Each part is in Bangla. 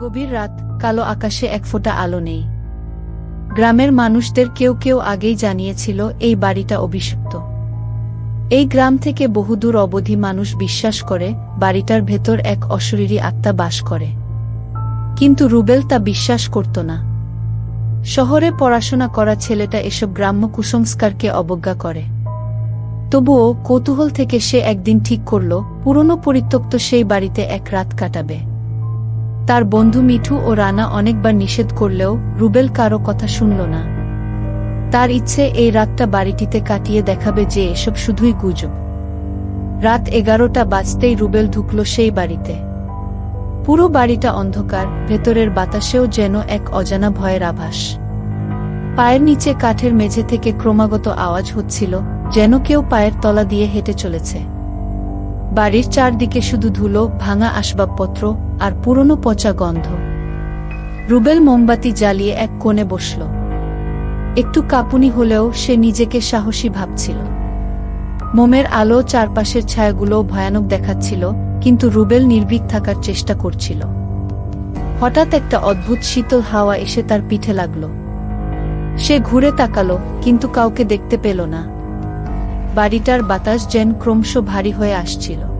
গভীর রাত, কালো আকাশে এক ফোঁটা আলো নেই। গ্রামের মানুষদের কেউ কেউ আগেই জানিয়েছিল, এই বাড়িটা অভিশপ্ত। এই গ্রাম থেকে বহুদূর অবধি মানুষ বিশ্বাস করে, বাড়িটার ভেতর এক অশরীরী আত্মা বাস করে। কিন্তু রুবেল তা বিশ্বাস করত না। শহরে পড়াশোনা করা ছেলেটা এসব গ্রাম্য কুসংস্কারকে অবজ্ঞা করে। তবুও কৌতূহল থেকে সে একদিন ঠিক করল, পুরনো পরিত্যক্ত সেই বাড়িতে এক রাত কাটাবে। তার বন্ধু মিঠু ও রানা অনেকবার নিষেধ করলেও রুবেল কারও কথা শুনল না। তার ইচ্ছে এই রাতটা বাড়িটিতে কাটিয়ে দেখাবে যে এসব শুধুই গুজব। রাত এগারোটা বাজতেই রুবেল ঢুকল সেই বাড়িতে। পুরো বাড়িটা অন্ধকার, ভেতরের বাতাসেও যেন এক অজানা ভয়ের আভাস। পায়ের নিচে কাঠের মেঝে থেকে ক্রমাগত আওয়াজ হচ্ছিল, যেন কেউ পায়ের তলা দিয়ে হেঁটে চলেছে। বাড়ির চারদিকে শুধু ধুলো, ভাঙা আসবাবপত্র আর পুরনো পচা গন্ধ। রুবেল মোমবাতি জ্বালিয়ে এক কোণে বসল। একটু কাঁপুনি হলেও সে নিজেকে সাহসী ভাবছিল। মোমের আলো চারপাশের ছায়াগুলো ভয়ানক দেখাচ্ছিল, কিন্তু রুবেল নির্ভীক থাকার চেষ্টা করছিল। হঠাৎ একটা অদ্ভুত শীতল হাওয়া এসে তার পিঠে লাগল। সে ঘুরে তাকালো, কিন্তু কাউকে দেখতে পেল না। বাড়িটার বাতাস যেন ক্রমশ ভারী হয়ে আসছিল।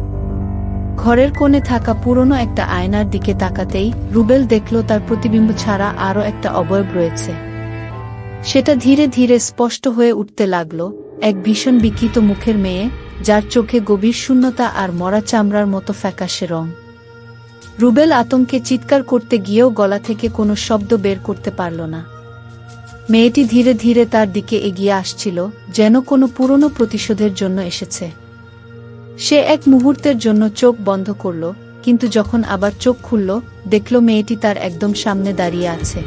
ঘরের কোণে থাকা পুরনো একটা আয়নার দিকে তাকাতেই রুবেল দেখল তার প্রতিবিম্ব ছাড়া আরও একটা অবয়ব রয়েছে। সেটা ধীরে ধীরে স্পষ্ট হয়ে উঠতে লাগল, এক ভীষণ বিকৃত মুখের মেয়ে, যার চোখে গভীর শূন্যতা আর মরা চামড়ার মতো ফ্যাকাশে রং। রুবেল আতঙ্কে চিৎকার করতে গিয়েও গলা থেকে কোনো শব্দ বের করতে পারল না। মেয়েটি ধীরে ধীরে তার দিকে এগিয়ে আসছিল, যেন কোনো পুরনো প্রতিশোধের জন্য এসেছে। সে এক মুহূর্তের জন্য চোখ বন্ধ করল, কিন্তু যখন আবার চোখ খুলল, দেখল মেয়েটি তার একদম সামনে দাঁড়িয়ে আছে।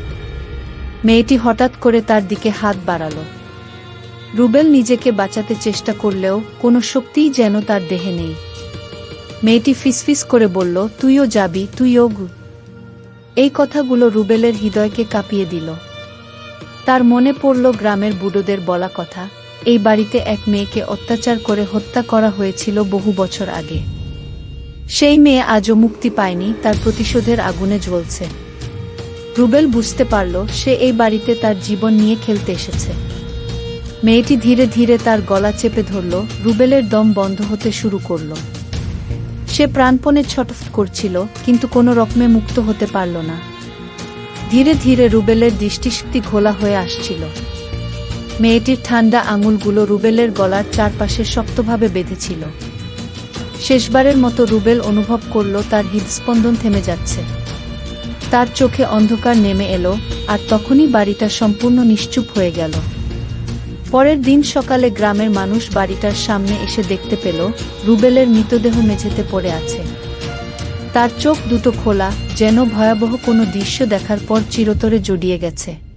মেয়েটি হঠাৎ করে তার দিকে হাত বাড়াল। রুবেল নিজেকে বাঁচাতে চেষ্টা করলেও কোনো শক্তিই যেন তার দেহে নেই। মেয়েটি ফিসফিস করে বলল, তুইও যাবি, তুইও গু। এই কথাগুলো রুবেলের হৃদয়কে কাঁপিয়ে দিল। তার মনে পড়ল গ্রামের বুড়োদের বলা কথা এই বাড়িতে এক মেয়েকে অত্যাচার করে হত্যা করা হয়েছিল বহু বছর আগে। সেই মেয়ে আজও মুক্তি পায়নি, তার প্রতিশোধের আগুনে জ্বলছে। রুবেল বুঝতে পারল, সে এই বাড়িতে তার জীবন নিয়ে খেলতে এসেছে। মেয়েটি ধীরে ধীরে তার গলা চেপে ধরল, রুবেলের দম বন্ধ হতে শুরু করল। সে প্রাণপণে ছটফট করছিল, কিন্তু কোনো রকমে মুক্ত হতে পারল না। ধীরে ধীরে রুবেলের দৃষ্টিশক্তি ঘোলা হয়ে আসছিল। মেয়েটির ঠান্ডা আঙুলগুলো রুবেলের গলার চারপাশে শক্তভাবে বেঁধেছিল। শেষবারের মতো রুবেল অনুভব করল তার হৃদস্পন্দন থেমে যাচ্ছে। তার চোখে অন্ধকার নেমে এলো আর তখনই বাড়িটা সম্পূর্ণ নিশ্চুপ হয়ে গেল। পরের দিন সকালে গ্রামের মানুষ বাড়িটার সামনে এসে দেখতে পেল রুবেলের মৃতদেহ মেঝেতে পড়ে আছে। তার চোখ দুটো খোলা, যেন ভয়াবহ কোনো দৃশ্য দেখার পর চিরতরে জড়িয়ে গেছে।